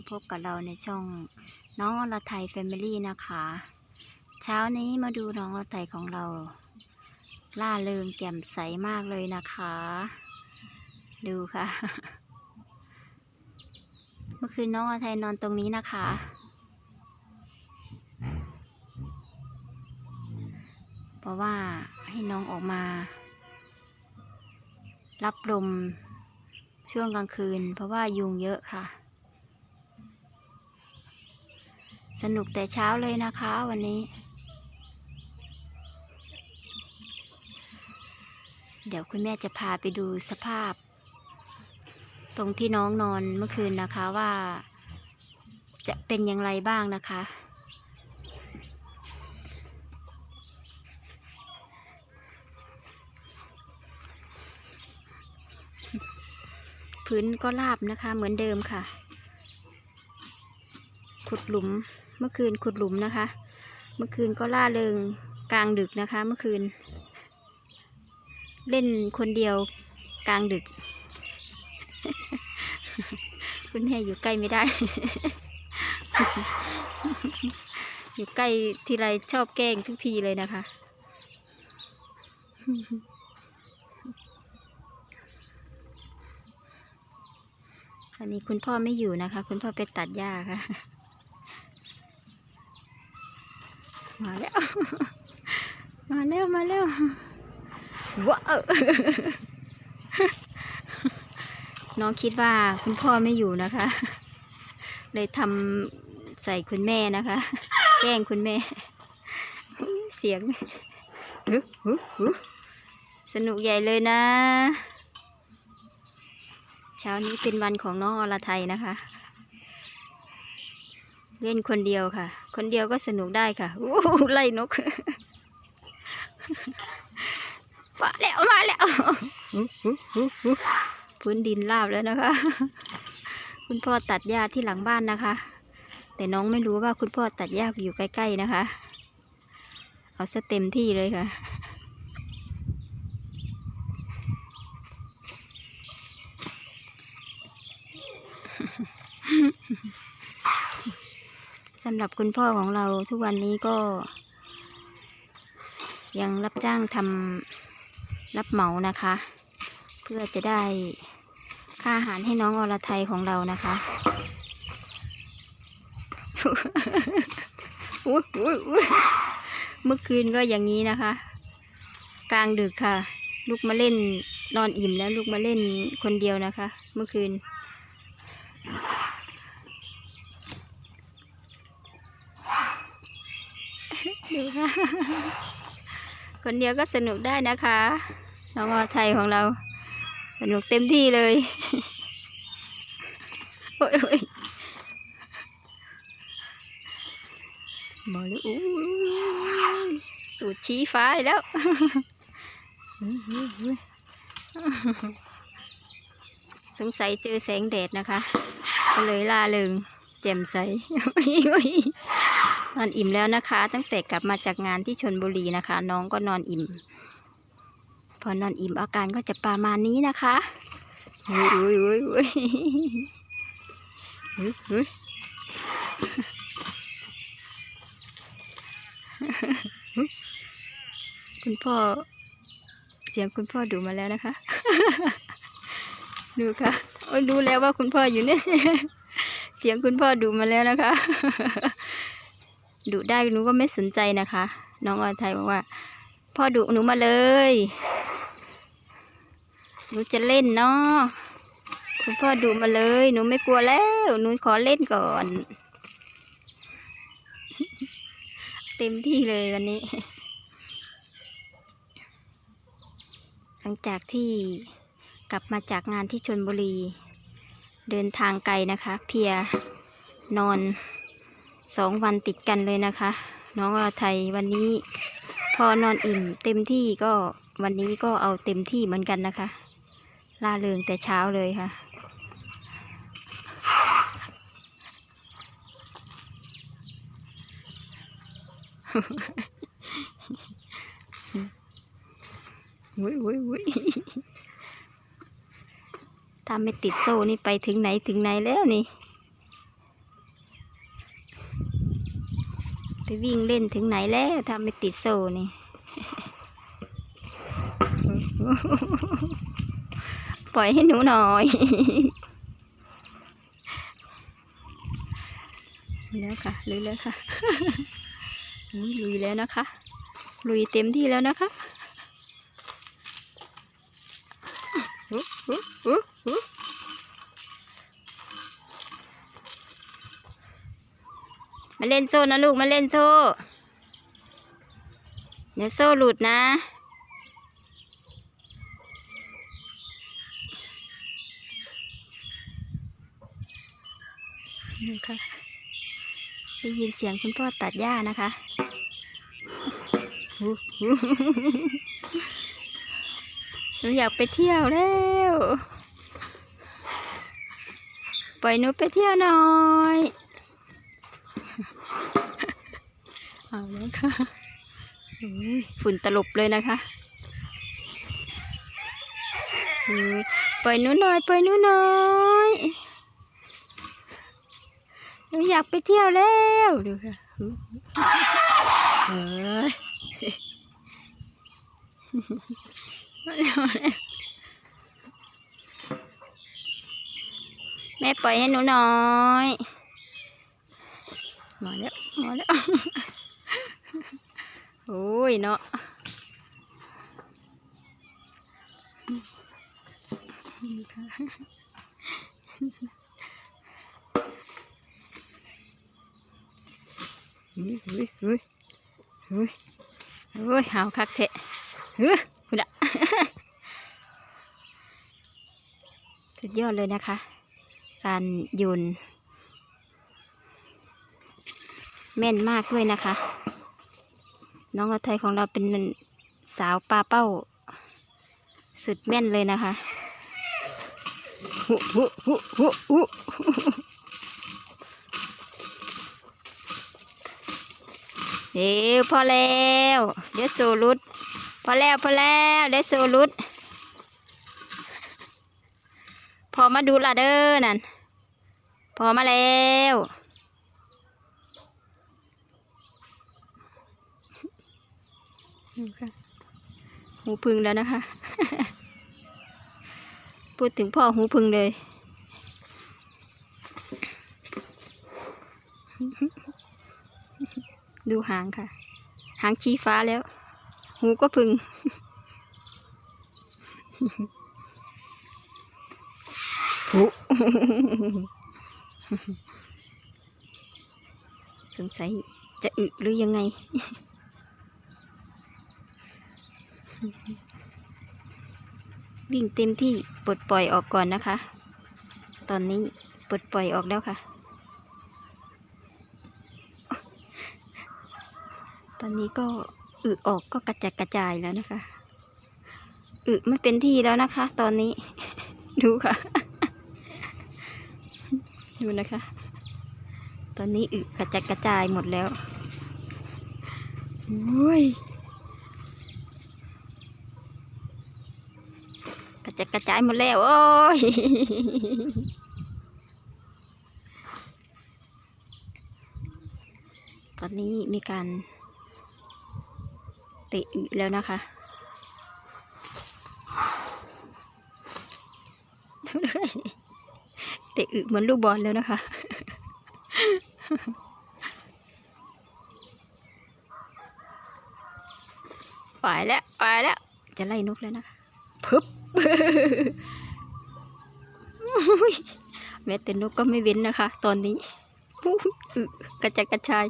มาพบกับเราในช่องน้องอรไทยแฟมิลี่นะคะ เช้านี้มาดูน้องอรไทยของเราล่าเริงแจ่มใสมากเลยนะคะ ดูค่ะ เมื่อคืนน้องอรไทยนอนตรงนี้นะคะ เพราะว่าให้น้องออกมา รับลมช่วงกลางคืน เพราะว่ายุงเยอะค่ะ สนุกแต่เช้าเลยนะคะวันนี้ เดี๋ยวคุณแม่จะพาไปดูสภาพ ตรงที่น้องนอนเมื่อคืนนะคะว่า จะเป็นอย่างไรบ้างนะคะ พื้นก็ราบนะคะเหมือนเดิมค่ะขุดหลุม เมื่อคืนขุดหลุมนะคะ เมื่อคืนก็ล่าเริงกลางดึกนะคะ เมื่อคืน เล่นคนเดียวกลางดึก คุณแม่อยู่ใกล้ไม่ได้ อยู่ใกล้ทีไรชอบแกล้งทุกทีเลยนะคะอันนี้คุณพ่อไม่อยู่นะคะ คุณพ่อไปตัดหญ้าค่ะ มาแล้ว มาแล้ว มาแล้วว้าวน้องคิดว่าคุณพ่อไม่อยู่นะคะ เลยทำใส่คุณแม่นะคะ แกล้งคุณแม่ เสียงฮึฮึฮึสนุกใหญ่เลยนะ เช้านี้เป็นวันของน้องอรไทยนะคะ เล่นคนเดียวค่ะ คนเดียวก็สนุกได้ค่ะอู้หูไล่นกมาแล้วมาแล้วพื้นดินราบแล้วนะคะ คุณพ่อตัดหญ้าที่หลังบ้านนะคะ แต่น้องไม่รู้ว่าคุณพ่อตัดหญ้าอยู่ใกล้ๆนะคะ เอาซะเต็มที่เลยค่ะ สำหรับคุณพ่อของเราทุกวันนี้ก็ ยังรับจ้างทำรับเหมานะคะ เพื่อจะได้ค่าอาหารให้น้องอรไทยของเรานะคะเมื่อคืนก็อย่างนี้นะคะ กลางดึกค่ะ ลูกมาเล่นนอนอิ่มแล้วลูกมาเล่นคนเดียวนะคะ เมื่อคืน ดูค่ะ คนเดียวก็สนุกได้นะคะ น้องอไทยของเรา สนุกเต็มที่เลย โอ้ยโอ้ยบอกเลยอู้ยตูดชี้ฟ้าแล้วสงสัยเจอแสงแดดนะคะ ก็เลยล่าเริงแจ่มใสอุ๊ยอุ๊ย นอนอิ่มแล้วนะคะ ตั้งแต่กลับมาจากงานที่ชนบุรีนะคะ น้องก็นอนอิ่ม พอนอนอิ่มอาการก็จะประมาณนี้นะคะอุ้ยอุ้ยอุ้ยอุ้ยอุ้ยอุ้ยคุณพ่อเสียงคุณพ่อดูมาแล้วนะคะ ดูค่ะโอ้ดูแล้วว่าคุณพ่ออยู่เนี่ยเสียงคุณพ่อดูมาแล้วนะคะ ดุได้หนูก็ไม่สนใจนะคะ น้องอรไทยบอกว่าพ่อดุหนูมาเลยหนูจะเล่นเนาะคุณพ่อดุมาเลย หนูไม่กลัวแล้ว หนูขอเล่นก่อน เต็มที่เลยวันนี้ หลังจากที่กลับมาจากงานที่ชนบุรี เดินทางไกลนะคะ เพียนอน สองวันติดกันเลยนะคะ น้องอรไทยวันนี้พอนอนอิ่มเต็มที่ก็วันนี้ก็เอาเต็มที่เหมือนกันนะคะล่าเริงแต่เช้าเลยค่ะอุ้ยอุ้ยอุ้ยถ้าไม่ติดโซ่นี่ไปถึงไหนถึงไหนแล้วนี่ วิ่งเล่นถึงไหนแล้วถ้าไม่ติดโซ่นี่ ปล่อยให้หนูหน่อย แล้วค่ะลุยแล้วค่ะลุยแล้วนะคะ ลุยเต็มที่แล้วนะคะอุ๊อุ๊อุ๊อุ๊มา เล่นโซ่นะลูกมาเล่นโซ่เดี๋ยวโซ่หลุดนะ นี่ค่ะได้ยินเสียงคุณพ่อตัดหญ้านะคะหนูอยากไปเที่ยวแล้ว ปล่อยหนูไปเที่ยวหน่อย เอาแล้วค่ะฝุ่นตลบเลยนะคะปล่อยหนูหน่อยปล่อยหนูหน่อยหนูอยากไปเที่ยวแล้วดูค่ะเฮ้ยแม่ปล่อยให้หนูหน่อย มาแล้วมาแล้ว โอ้ยเนาะนี่ค่ะเฮ้ยเฮ้ยเฮ้ยเฮ้ยเฮ้ยหาวคักเทะเฮ้ยคุณอะสุดยอดเลยนะคะ การโยนแม่นมากด้วยนะคะ น้องอาไทยของเราเป็นสาวปลาเป้า สุดแม่นเลยนะคะหุหุหุหุหุเดี๋ยวพอแล้วเดี๋ยวสูรุดพอแล้วพอแล้วเดี๋ยวสูรุดพอมาดูละเด้อนั่นพอมาแล้ว ค่ะหูพึงแล้วนะคะ พูดถึงพ่อหูพึงเลย ดูหางค่ะ หางชี้ฟ้าแล้ว หูก็พึงหูสงสัยจะอึหรือยังไง วิ่งเต็มที่ปลดปล่อยออกก่อนนะคะ ตอนนี้ปลดปล่อยออกแล้วค่ะ ตอนนี้ก็อึออกก็กระจัดกระจายแล้วนะคะ อึไม่เป็นที่แล้วนะคะ ตอนนี้ ดูค่ะ ดูนะคะ ตอนนี้อึกระจัดกระจายหมดแล้วโอ้ย กระจัดกระจายหมดแล้ว โอ้ยตอนนี้มีการเตะอึแล้วนะคะเตะอึเหมือนลูกบอลแล้วนะคะ ไปแล้ว ไปแล้ว จะไล่นกแล้วนะคะ พึบ แม้แต่นกก็ไม่เว้นนะคะ ตอนนี้กระจัดกระจาย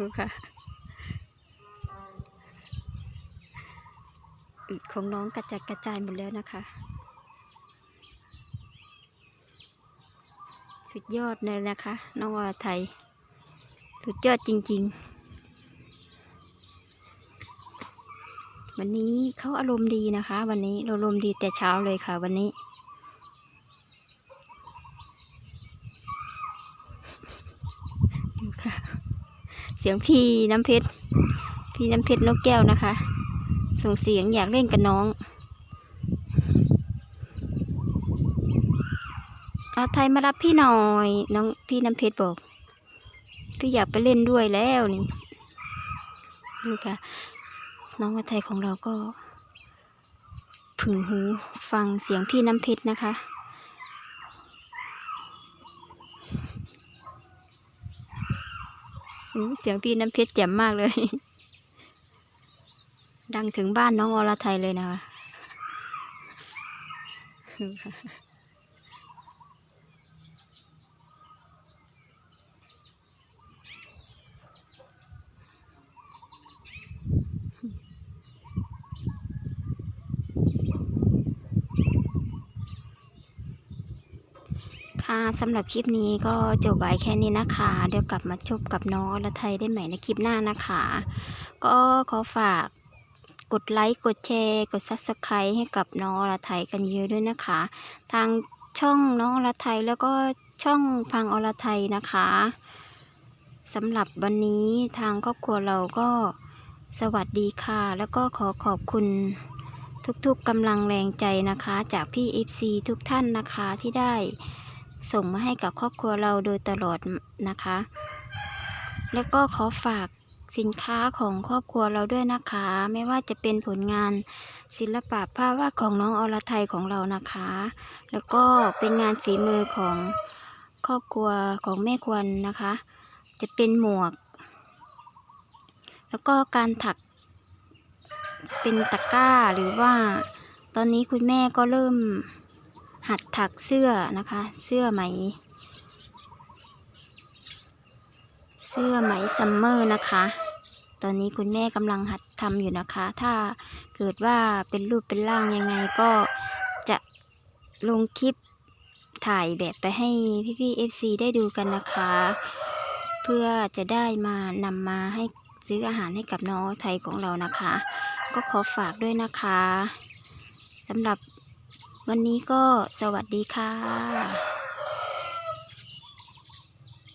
ดูค่ะ ของน้องกระจัดกระจายหมดแล้วนะคะ สุดยอดเลยนะคะ น้องวาไทย สุดยอดจริง ๆ วันนี้เขาอารมณ์ดีนะคะ วันนี้เราอารมณ์ดีแต่เช้าเลยค่ะ วันนี้ ดูค่ะ เสียงพี่น้ำเพชร พี่น้ำเพชรนกแก้วนะคะ ส่งเสียงอยากเล่นกับน้องเอาไทยมารับพี่หน่อย น้องพี่น้ำเพชรบอก พี่อยากไปเล่นด้วยแล้วนี่ดูค่ะ น้องอาไทยของเราก็ผึ่งหูฟังเสียงพี่น้ำเพชรนะคะ เสียงพี่น้ำเพชรแจ่มมากเลย ดังถึงบ้านน้องอรไทยเลยนะคะ ค่ะสำหรับคลิปนี้ก็จบไว้แค่นี้นะคะ เดี๋ยวกลับมาชบกับน้องอรไทยได้ใหม่ในคลิปหน้านะคะ ก็ขอฝากกดไลค์กดแชร์กด subscribe ให้กับน้องอรไทยกันเยอะด้วยนะคะ ทางช่องน้องอรไทยแล้วก็ช่องพังอรไทยนะคะสำหรับวันนี้ทางครอบครัวเราก็สวัสดีค่ะ แล้วก็ขอขอบคุณทุกๆกำลังแรงใจนะคะ จากพี่ FC ทุกท่านนะคะที่ได้ ส่งมาให้กับครอบครัวเราโดยตลอดนะคะ แล้วก็ขอฝากสินค้าของครอบครัวเราด้วยนะคะ ไม่ว่าจะเป็นผลงานศิลปะภาพวาดของน้องอรไทยของเรานะคะ แล้วก็เป็นงานฝีมือของครอบครัวของแม่ควรนะคะ จะเป็นหมวก แล้วก็การถักเป็นตะกร้าหรือว่าตอนนี้คุณแม่ก็เริ่ม หัดถักเสื้อนะคะ เสื้อไหม เสื้อไหมซัมเมอร์นะคะ ตอนนี้คุณแม่กำลังหัดทำอยู่นะคะ ถ้าเกิดว่าเป็นรูปเป็นร่างยังไงก็จะลงคลิปถ่ายแบบไปให้พี่ๆ FC ได้ดูกันนะคะ เพื่อจะได้มานำมาให้ซื้ออาหารให้กับน้องไทยของเรานะคะ ก็ขอฝากด้วยนะคะสำหรับ วันนี้ก็สวัสดีค่ะ